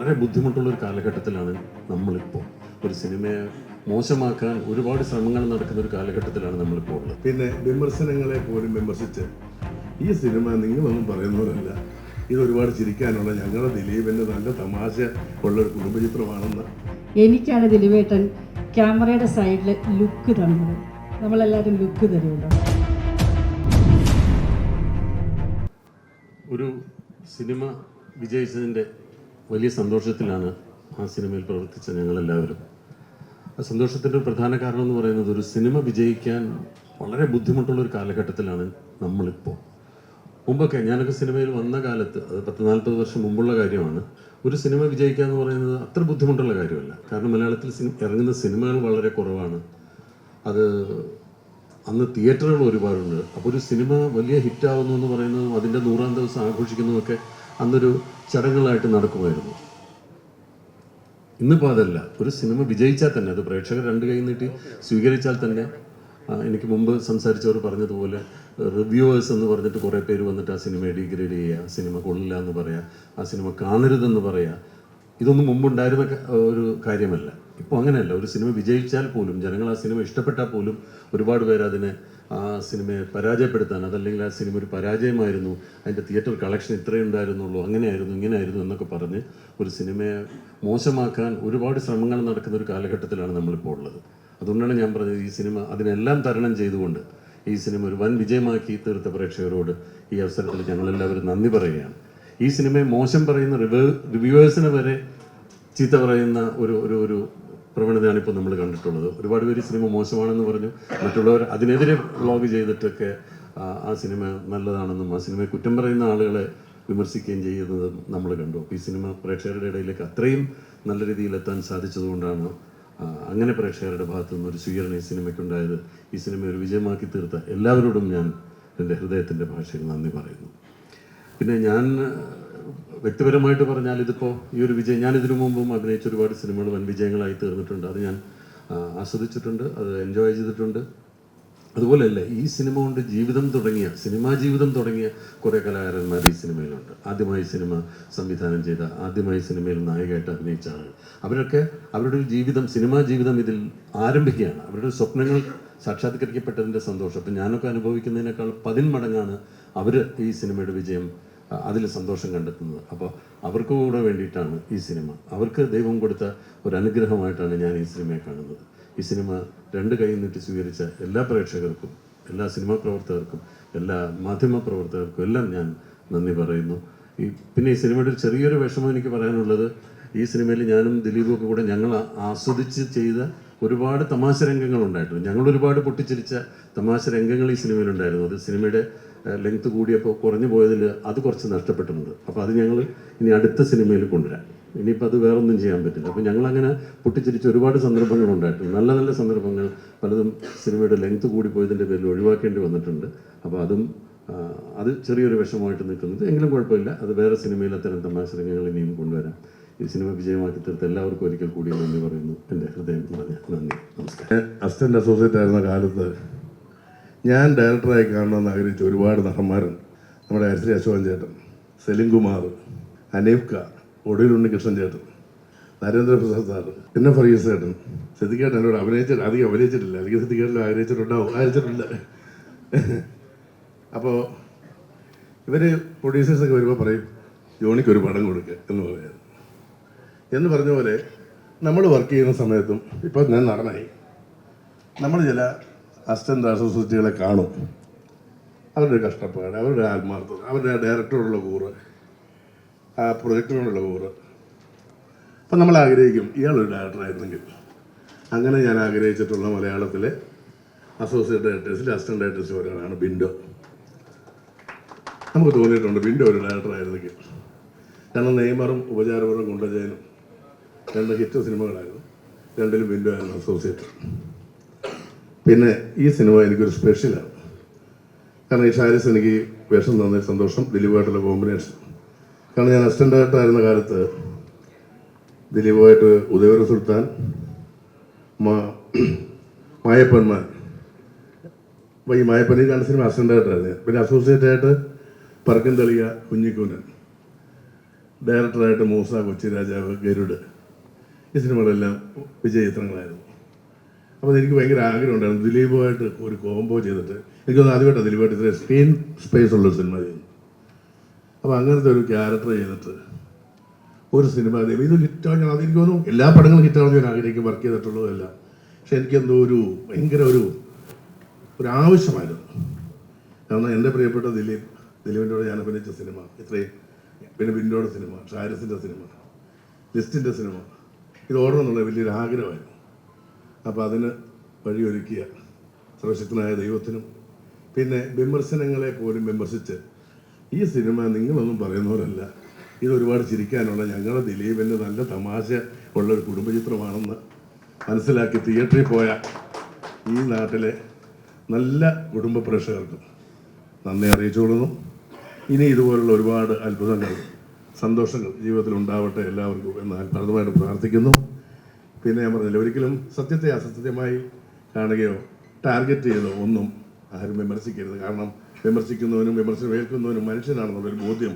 വളരെ ബുദ്ധിമുട്ടുള്ള ഒരു കാലഘട്ടത്തിലാണ് നമ്മളിപ്പോൾ. ഒരു സിനിമയെ മോശമാക്കാൻ ഒരുപാട് ശ്രമങ്ങൾ നടക്കുന്ന ഒരു കാലഘട്ടത്തിലാണ് നമ്മളിപ്പോൾ ഉള്ളത്. പിന്നെ വിമർശനങ്ങളെ പോലും വിമർശിച്ച് ഈ സിനിമ നിങ്ങളൊന്നും പറയുന്നവരല്ല. ഇത് ഒരുപാട് ചിരിക്കാനുള്ള ഞങ്ങളുടെ ദിലീപിന്റെ നല്ല തമാശ ഉള്ള ഒരു കുടുംബചിത്രമാണെന്ന്. എനിക്കാണ് ദിലീപേട്ടൻ ക്യാമറയുടെ സൈഡിൽ ലുക്ക് തന്നത്. നമ്മളെല്ലാവരും ലുക്ക് തരുമല്ലോ. ഒരു സിനിമ വിജയിച്ചതിന്റെ വലിയ സന്തോഷത്തിലാണ് ആ സിനിമയിൽ പ്രവർത്തിച്ച ഞങ്ങളെല്ലാവരും. ആ സന്തോഷത്തിന്റെ പ്രധാന കാരണം എന്ന് പറയുന്നത് ഒരു സിനിമ വിജയിക്കാൻ വളരെ ബുദ്ധിമുട്ടുള്ള ഒരു കാലഘട്ടത്തിലാണ് നമ്മളിപ്പോൾ മുമ്പൊക്കെ ഞാനൊക്കെ സിനിമയിൽ വന്ന കാലത്ത് അത് പത്ത് നാൽപ്പത് വർഷം മുമ്പുള്ള കാര്യമാണ് ഒരു സിനിമ വിജയിക്കുക എന്ന് പറയുന്നത് അത്ര ബുദ്ധിമുട്ടുള്ള കാര്യമല്ല. കാരണം മലയാളത്തിൽ ഇറങ്ങുന്ന സിനിമകൾ വളരെ കുറവാണ്. അത് അന്ന് തിയേറ്ററുകൾ ഒരുപാടുണ്ട്. അപ്പോൾ ഒരു സിനിമ വലിയ ഹിറ്റാവുന്നു എന്ന് പറയുന്നതും അതിന്റെ നൂറാം ദിവസം ആഘോഷിക്കുന്നതുമൊക്കെ അന്നൊരു ചടങ്ങുകളായിട്ട് നടക്കുമായിരുന്നു. ഇന്നിപ്പോൾ അതല്ല. ഒരു സിനിമ വിജയിച്ചാൽ തന്നെ അത് പ്രേക്ഷകർ രണ്ട് കൈ നീട്ടി സ്വീകരിച്ചാൽ തന്നെ എനിക്ക് മുമ്പ് സംസാരിച്ചവർ പറഞ്ഞതുപോലെ റിവ്യൂവേഴ്സ് എന്ന് പറഞ്ഞിട്ട് കുറേ പേര് വന്നിട്ട് ആ സിനിമയെ ഡിഗ്രേഡ് ചെയ്യുക സിനിമ കൊള്ളില്ല എന്ന് പറയുക ആ സിനിമ കാണരുതെന്ന് പറയുക ഇതൊന്നും മുമ്പുണ്ടായിരുന്ന ഒരു കാര്യമല്ല. ഇപ്പോൾ അങ്ങനെയല്ല. ഒരു സിനിമ വിജയിച്ചാൽ പോലും ജനങ്ങൾ ആ സിനിമ ഇഷ്ടപ്പെട്ടാൽ പോലും ഒരുപാട് പേര് അതിനെ ആ സിനിമയെ പരാജയപ്പെടുത്താൻ അതല്ലെങ്കിൽ ആ സിനിമ ഒരു പരാജയമായിരുന്നു അതിന്റെ തിയേറ്റർ കളക്ഷൻ ഇത്രയേ ഉണ്ടായിരുന്നുള്ളൂ അങ്ങനെയായിരുന്നു ഇങ്ങനെയായിരുന്നു എന്നൊക്കെ പറഞ്ഞ് ഒരു സിനിമയെ മോശമാക്കാൻ ഒരുപാട് ശ്രമങ്ങൾ നടക്കുന്ന ഒരു കാലഘട്ടത്തിലാണ് നമ്മളിപ്പോൾ ഉള്ളത്. അതുകൊണ്ടാണ് ഞാൻ പറഞ്ഞത് ഈ സിനിമ അതിനെല്ലാം തരണം ചെയ്തുകൊണ്ട് ഈ സിനിമ ഒരു വൻ വിജയമാക്കി തീർത്ത പ്രേക്ഷകരോട് ഈ അവസരത്തിൽ ഞങ്ങളെല്ലാവരും നന്ദി പറയുകയാണ്. ഈ സിനിമയെ മോശം പറയുന്ന റിവ്യൂ റിവ്യൂവേഴ്സിനെ വരെ ചീത്ത പറയുന്ന ഒരു ഒരു ഒരു പ്രവണതയാണ് ഇപ്പോൾ നമ്മൾ കണ്ടിട്ടുള്ളത്. ഒരുപാട് പേര് സിനിമ മോശമാണെന്ന് പറഞ്ഞു. മറ്റുള്ളവർ അതിനെതിരെ വ്ളോഗ് ചെയ്തിട്ടൊക്കെ ആ, സിനിമ നല്ലതാണെന്നും ആ സിനിമയെ കുറ്റം പറയുന്ന ആളുകളെ വിമർശിക്കുകയും ചെയ്യുന്നത് നമ്മൾ കണ്ടു. അപ്പോൾ ഈ സിനിമ പ്രേക്ഷകരുടെ ഇടയിലേക്ക് അത്രയും നല്ല രീതിയിൽ എത്താൻ സാധിച്ചതുകൊണ്ടാണ് അങ്ങനെ പ്രേക്ഷകരുടെ ഭാഗത്തു നിന്ന് ഒരു സ്വീകരണം ഈ സിനിമയ്ക്കുണ്ടായത്. ഈ സിനിമ ഒരു വിജയമാക്കി തീർത്ത എല്ലാവരോടും ഞാൻ എന്റെ ഹൃദയത്തിന്റെ ഭാഷയിൽ നന്ദി പറയുന്നു. പിന്നെ ഞാൻ വ്യക്തിപരമായിട്ട് പറഞ്ഞാൽ ഇതിപ്പോൾ ഈ ഒരു വിജയം ഞാൻ ഇതിനു മുമ്പും അഭിനയിച്ച ഒരുപാട് സിനിമകൾ വൻ വിജയങ്ങളായി തീർന്നിട്ടുണ്ട്. അത് ഞാൻ ആസ്വദിച്ചിട്ടുണ്ട് അത് എൻജോയ് ചെയ്തിട്ടുണ്ട്. അതുപോലെയല്ല ഈ സിനിമ കൊണ്ട് ജീവിതം തുടങ്ങിയ സിനിമാ ജീവിതം തുടങ്ങിയ കുറേ കലാകാരന്മാർ ഈ സിനിമയിലുണ്ട്. ആദ്യമായി സിനിമ സംവിധാനം ചെയ്ത ആദ്യമായി സിനിമയിൽ നായകമായിട്ട് അഭിനയിച്ച ആളുകൾ. അവരൊക്കെ അവരുടെ ഒരു ജീവിതം സിനിമാ ജീവിതം ഇതിൽ ആരംഭിക്കുകയാണ്. അവരുടെ സ്വപ്നങ്ങൾ സാക്ഷാത്കരിക്കപ്പെട്ടതിന്റെ സന്തോഷം. അപ്പം ഞാനൊക്കെ അനുഭവിക്കുന്നതിനേക്കാൾ പതിന്മടങ്ങാണ് അവർ ഈ സിനിമയുടെ വിജയം അതിൽ സന്തോഷം കണ്ടെത്തുന്നത്. അപ്പോൾ അവർക്ക് കൂടെ വേണ്ടിയിട്ടാണ് ഈ സിനിമ. അവർക്ക് ദൈവം കൊടുത്ത ഒരു അനുഗ്രഹമായിട്ടാണ് ഞാൻ ഈ സിനിമയെ കാണുന്നത്. ഈ സിനിമ രണ്ട് കൈ നീട്ടി സ്വീകരിച്ച എല്ലാ പ്രേക്ഷകർക്കും എല്ലാ സിനിമാ പ്രവർത്തകർക്കും എല്ലാ മാധ്യമ പ്രവർത്തകർക്കും എല്ലാം ഞാൻ നന്ദി പറയുന്നു. ഈ പിന്നെ ഈ സിനിമയുടെ ഒരു ചെറിയൊരു വിഷമം എനിക്ക് പറയാനുള്ളത് ഈ സിനിമയിൽ ഞാനും ദിലീപും ഒക്കെ കൂടെ ഞങ്ങൾ ആസ്വദിച്ച് ചെയ്ത ഒരുപാട് തമാശ രംഗങ്ങൾ ഉണ്ടായിട്ടുണ്ട്. ഞങ്ങൾ ഒരുപാട് പൊട്ടിച്ചിരിച്ച തമാശ രംഗങ്ങൾ ഈ സിനിമയിലുണ്ടായിരുന്നു അത് സിനിമയുടെ ലെങ്ത് കൂടിയപ്പോൾ കുറഞ്ഞു പോയതിൽ അത് കുറച്ച് നഷ്ടപ്പെട്ടിട്ടുണ്ട്. അപ്പോൾ അത് ഞങ്ങൾ ഇനി അടുത്ത സിനിമയിൽ കൊണ്ടുവരാം. ഇനിയിപ്പോൾ അത് വേറൊന്നും ചെയ്യാൻ പറ്റില്ല. അപ്പോൾ ഞങ്ങൾ അങ്ങനെ പൊട്ടിച്ചിരിച്ച ഒരുപാട് സന്ദർഭങ്ങൾ ഉണ്ടായിട്ടുണ്ട്. നല്ല നല്ല സന്ദർഭങ്ങൾ പലതും സിനിമയുടെ ലെങ്ത് കൂടി പോയതിന്റെ പേരിൽ ഒഴിവാക്കേണ്ടി വന്നിട്ടുണ്ട്. അപ്പോൾ അതും അത് ചെറിയൊരു വിഷമമായിട്ട് നിൽക്കുന്നത് എങ്കിലും കുഴപ്പമില്ല. അത് വേറെ സിനിമയിൽ അത്തരം തമാശ രംഗങ്ങൾ ഇനിയും കൊണ്ടുവരാം. ഈ സിനിമ വിജയമാക്കി എല്ലാവർക്കും ഒരിക്കൽ കൂടി നന്ദി പറയുന്നു. എന്റെ ഹൃദയം നിറഞ്ഞ നന്ദി. നമസ്കാരം. അസിസ്റ്റന്റ് അസോസിയേറ്റ് ആയിരുന്ന കാലത്ത് ഞാൻ ഡയറക്ടറായി കാണണമെന്ന് ആഗ്രഹിച്ച ഒരുപാട് നടന്മാരുണ്ട്. നമ്മുടെ ഹരിശ്രീ അശോകൻ ചേട്ടൻ സെലിംകുമാർ അനീഫ്ക ഒടുവിൽ ഉണ്ണികൃഷ്ണൻ ചേട്ടൻ നരേന്ദ്ര നരേന്ദ്രപ്രസാദ് സാറ് പിന്നെ ഫറീസ് ചേട്ടൻ. സിദ്ധിക്കേട്ടൻ എന്നോട് അഭിനയിച്ചിട്ട് അധികം അഭിനയിച്ചിട്ടില്ല. അല്ലെങ്കിൽ സിദ്ദിഖേട്ടൻ ആഗ്രഹിച്ചിട്ടുണ്ടാവും. ആഗ്രഹിച്ചിട്ടില്ല അപ്പോൾ ഇവർ പ്രൊഡ്യൂസേഴ്സൊക്കെ വരുമ്പോൾ പറയും ജോണിക്ക് ഒരു പടം കൊടുക്കുക എന്ന് പറയാം എന്ന് പറഞ്ഞ പോലെ നമ്മൾ വർക്ക് ചെയ്യുന്ന സമയത്തും ഇപ്പോൾ ഞാൻ നടനായി നമ്മൾ ചില അസോസിയേറ്റുകളെ കാണും. അവരുടെ കഷ്ടപ്പാട് അവരുടെ ആത്മാർത്ഥത അവരുടെ ഡയറക്ടറോടുള്ള കൂറ് ആ പ്രൊജക്ടിനോടുള്ള കൂറ്. അപ്പം നമ്മൾ ആഗ്രഹിക്കും ഇയാളൊരു ഡയറക്ടറായിരുന്നെങ്കിൽ അങ്ങനെ ഞാൻ ആഗ്രഹിച്ചിട്ടുള്ള മലയാളത്തിലെ അസോസിയേറ്റ് ഡയറക്ടേഴ്സിൽ അസിസ്റ്റന്റ് ഡയറക്ടേഴ്സ് ഒരാളാണ് ബിൻഡോ. നമുക്ക് തോന്നിയിട്ടുണ്ട് ബിൻഡോ ഒരു ഡയറക്ടറായിരുന്നെങ്കിൽ കാരണം നെയ്മറും ഉപചാരപരവും കുണ്ടജയനും രണ്ട് ഹിറ്റ് സിനിമകളായിരുന്നു. രണ്ടിലും വില്ലു ആയിരുന്നു അസോസിയേറ്റ് പിന്നെ ഈ സിനിമ എനിക്കൊരു സ്പെഷ്യലാണ് കാരണം ഈ ഷാരിസ് എനിക്ക് വേഷം തന്ന സന്തോഷം ദിലീപായിട്ടുള്ള കോമ്പിനേഷൻ കാരണം ഞാൻ അസിസ്റ്റന്റായിട്ടായിരുന്ന കാലത്ത് ദിലീപുമായിട്ട് ഉദയവര സുൽത്താൻ മായപ്പന്മാർ. അപ്പോൾ ഈ മായപ്പനി കണ്ട സിനിമ അസിസ്റ്റന്റായിട്ടായിരുന്നു പിന്നെ അസോസിയേറ്റ് ആയിട്ട് പറക്കൻ തെളിയ കുഞ്ഞിക്കൂനൻ ഡയറക്ടറായിട്ട് മൂസ കൊച്ചി രാജാവ് ഗരുഡ്. ഈ സിനിമകളെല്ലാം വിജയ ചിത്രങ്ങളായിരുന്നു അപ്പോൾ എനിക്ക് ഭയങ്കര ആഗ്രഹം ഉണ്ടായിരുന്നു. ദിലീപുമായിട്ട് ഒരു കോംബോ ചെയ്തിട്ട് എനിക്കൊന്ന് ആദ്യമായിട്ട് ദിലീപായിട്ട് ഇത്ര സ്ക്രീൻ സ്പേസ് ഉള്ളൊരു സിനിമ ചെയ്യുന്നു അപ്പോൾ അങ്ങനത്തെ ഒരു ക്യാരക്ടർ ചെയ്തിട്ട് ഒരു സിനിമ ഇത് ഹിറ്റാണ് ഞാൻ എനിക്ക് തോന്നുന്നു എല്ലാ പടങ്ങളും ഹിറ്റാണെന്ന് ഞാൻ ആഗ്രഹിക്കും വർക്ക് ചെയ്തിട്ടുള്ളതല്ല പക്ഷെ എനിക്കെന്തോ ഒരു ഭയങ്കര ഒരു ഒരു ആവശ്യമായിരുന്നു. കാരണം എന്റെ പ്രിയപ്പെട്ട ദിലീപ് ദിലീപിന്റെ ഞാൻ അഭിനയിച്ച സിനിമ ഇത്രയും പിന്നെ ബിൻഡോയുടെ സിനിമ ഷാരസിന്റെ സിനിമ ലിസ്റ്റിന്റെ സിനിമ. ഇത് ഓടണമെന്നുള്ള വലിയൊരു ആഗ്രഹമായിരുന്നു. അപ്പോൾ അതിന് വഴിയൊരുക്കിയ സർവശക്തനായ ദൈവത്തിനും പിന്നെ വിമർശനങ്ങളെ പോലും വിമർശിച്ച് ഈ സിനിമ നിങ്ങളൊന്നും പറയുന്നവരല്ല. ഇത് ഒരുപാട് ചിരിക്കാനുള്ള ഞങ്ങളുടെ ദിലീപിന്റെ നല്ല തമാശ ഉള്ള ഒരു കുടുംബചിത്രമാണെന്ന് മനസ്സിലാക്കി തിയേറ്ററിൽ പോയ ഈ നാട്ടിലെ നല്ല കുടുംബ പ്രേക്ഷകർക്കും നന്ദി അറിയിച്ചുകൊള്ളുന്നു. ഇനി ഇതുപോലുള്ള ഒരുപാട് അത്ഭുതങ്ങൾ സന്തോഷങ്ങൾ ജീവിതത്തിൽ ഉണ്ടാവട്ടെ എല്ലാവർക്കും എന്ന് ആത്മാർത്ഥമായിട്ട് പ്രാർത്ഥിക്കുന്നു. പിന്നെ ഞാൻ പറഞ്ഞില്ല ഒരിക്കലും സത്യത്തെ അസത്യമായി കാണുകയോ ടാർഗറ്റ് ചെയ്തോ ഒന്നും ആരും വിമർശിക്കരുത്. കാരണം വിമർശിക്കുന്നവനും വിമർശനം ഏൽക്കുന്നവനും മനുഷ്യനാണെന്നുള്ളൊരു ബോധ്യം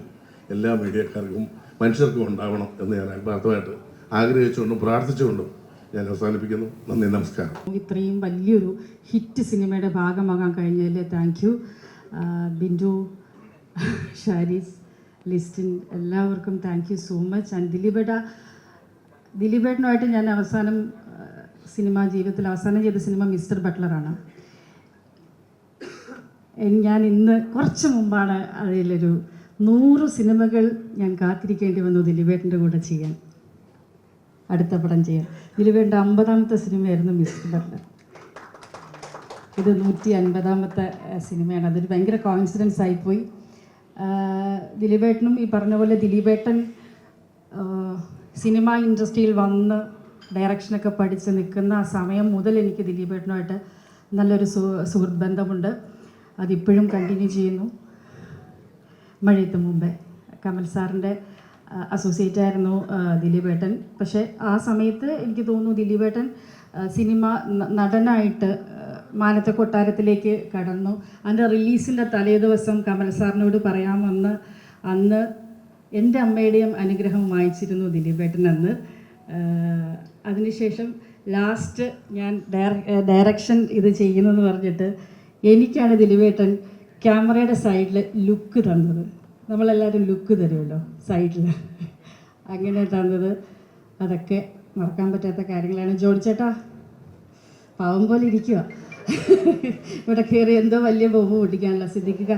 എല്ലാ മീഡിയക്കാർക്കും മനുഷ്യർക്കും ഉണ്ടാവണം എന്ന് ഞാൻ ആത്മാർത്ഥമായിട്ട് ആഗ്രഹിച്ചുകൊണ്ടും പ്രാർത്ഥിച്ചുകൊണ്ടും ഞാൻ അവസാനിപ്പിക്കുന്നു. നന്ദി നമസ്കാരം. ഇത്രയും വലിയൊരു ഹിറ്റ് സിനിമയുടെ ഭാഗമാകാൻ കഴിഞ്ഞതിൽ താങ്ക് യു. ബിൻഡു ഷാരിസ് ലിസ്റ്റിൻ എല്ലാവർക്കും thank you so much and ദിലീപേട്ട ദിലീപേട്ടനുമായിട്ട് ഞാൻ അവസാനം സിനിമ ജീവിതത്തിൽ അവസാനം ചെയ്ത സിനിമ മിസ്റ്റർ ബട്ട്ലറാണ്. ഞാൻ ഇന്ന് കുറച്ച് മുമ്പാണ് അതിലൊരു നൂറ് സിനിമകൾ ഞാൻ കാത്തിരിക്കേണ്ടി വന്നു ദിലീപേട്ടന്റെ കൂടെ ചെയ്യാൻ. അടുത്ത പടം ചെയ്യാൻ. ദിലീപേട്ടന്റെ അമ്പതാമത്തെ സിനിമയായിരുന്നു മിസ്റ്റർ ബട്ട്ലർ. ഇത് നൂറ്റി അൻപതാമത്തെ സിനിമയാണ്. അതൊരു ഭയങ്കര കോൺഫിഡൻസ് ആയിപ്പോയി. ദിലീപേട്ടനും ഈ പറഞ്ഞ പോലെ ദിലീപേട്ടൻ സിനിമ ഇൻഡസ്ട്രിയിൽ വന്ന് ഡയറക്ഷനൊക്കെ പഠിച്ച് നിൽക്കുന്ന ആ സമയം മുതൽ എനിക്ക് ദിലീപേട്ടനുമായിട്ട് നല്ലൊരു സു സുഹൃത്ത് ബന്ധമുണ്ട്. അതിപ്പോഴും കണ്ടിന്യൂ ചെയ്യുന്നു. മഴയത്ത് മുമ്പേ. കമൽ സാറിന്റെ അസോസിയേറ്റ് ആയിരുന്നു ദിലീപേട്ടൻ. പക്ഷേ ആ സമയത്ത് എനിക്ക് തോന്നുന്നു ദിലീപേട്ടൻ സിനിമ നടനായിട്ട് മാനത്തെ കൊട്ടാരത്തിലേക്ക് കടന്നു. അതിന്റെ റിലീസിന്റെ തലേ ദിവസം കമൽ സാറിനോട് പറയാമെന്ന് അന്ന് എന്റെ അമ്മയുടെയും അനുഗ്രഹം വായിച്ചിരുന്നു ദിലീപേട്ടൻ അന്ന്. അതിനുശേഷം ലാസ്റ്റ് ഞാൻ ഡയറക്ഷൻ ഇത് ചെയ്യുന്നതെന്ന് പറഞ്ഞിട്ട് എനിക്കാണ് ദിലീപേട്ടൻ ക്യാമറയുടെ സൈഡിൽ ലുക്ക് തന്നത്. നമ്മളെല്ലാവരും ലുക്ക് തരുമല്ലോ സൈഡിൽ അങ്ങനെ തന്നത്. അതൊക്കെ മറക്കാൻ പറ്റാത്ത കാര്യങ്ങളാണ്. ജോഡിച്ചേട്ടാ ചേട്ടാ പാവം പോലെ ഇരിക്കുക ഇവിടെ കയറി എന്തോ വലിയ ബഹു പൊട്ടിക്കാനുള്ള സിദ്ധിക്കുക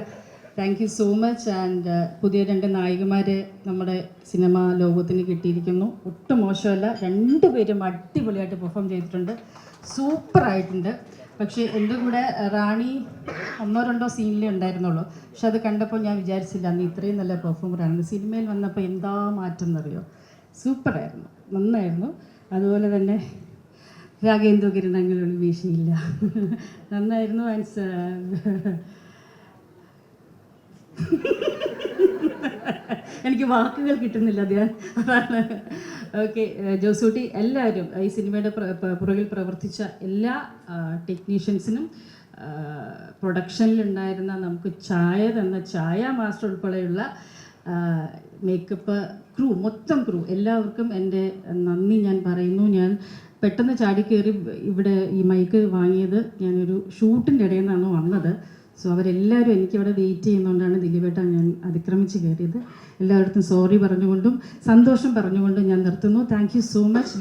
thank you so much and പുതിയ രണ്ട് നായികമാരെ നമ്മുടെ സിനിമാ ലോകത്തിന് കിട്ടിയിരിക്കുന്നു. ഒട്ടും മോശമല്ല. രണ്ടുപേരും അടിപൊളിയായിട്ട് പെർഫോം ചെയ്തിട്ടുണ്ട്. സൂപ്പറായിട്ടുണ്ട് പക്ഷേ എന്റെ കൂടെ റാണി ഒന്നോ രണ്ടോ സീനിലേ ഉണ്ടായിരുന്നുള്ളൂ. പക്ഷെ അത് കണ്ടപ്പോൾ ഞാൻ വിചാരിച്ചില്ല അന്ന് ഇത്രയും നല്ല പെർഫോമറാണ് സിനിമയിൽ വന്നപ്പോൾ എന്താ മാറ്റം എന്നറിയോ? സൂപ്പറായിരുന്നു നന്നായിരുന്നു. അതുപോലെ തന്നെ രാഗേന്ദ്ര കിരണങ്ങളിൽ വീശിയില്ല. നന്നായിരുന്നു ആൻഡ് എനിക്ക് വാക്കുകൾ കിട്ടുന്നില്ല ഞാൻ അതാണ്. ഓക്കെ ജോസൂട്ടി എല്ലാവരും ഈ സിനിമയുടെ പുറകിൽ പ്രവർത്തിച്ച എല്ലാ ടെക്നീഷ്യൻസിനും പ്രൊഡക്ഷനിലുണ്ടായിരുന്ന നമുക്ക് ചായ തന്ന ചായ മാസ്റ്റർ ഉൾപ്പെടെയുള്ള മേക്കപ്പ് ക്രൂ മൊത്തം ക്രൂ എല്ലാവർക്കും എന്റെ നന്ദി ഞാൻ പറയുന്നു. ഞാൻ പെട്ടെന്ന് ചാടിക്കയറി ഇവിടെ ഈ മൈക്ക് വാങ്ങിയത് ഞാനൊരു ഷൂട്ടിന്റെ ഇടയിൽ നിന്നാണ് വന്നത്. സോ അവരെല്ലാവരും എനിക്കിവിടെ വെയിറ്റ് ചെയ്യുന്നതുകൊണ്ടാണ് ദിലീപേട്ട ഞാൻ അതിക്രമിച്ച് കയറിയത് എല്ലായിടത്തും സോറി പറഞ്ഞുകൊണ്ടും സന്തോഷം പറഞ്ഞുകൊണ്ടും ഞാൻ നിർത്തുന്നു. Thank so much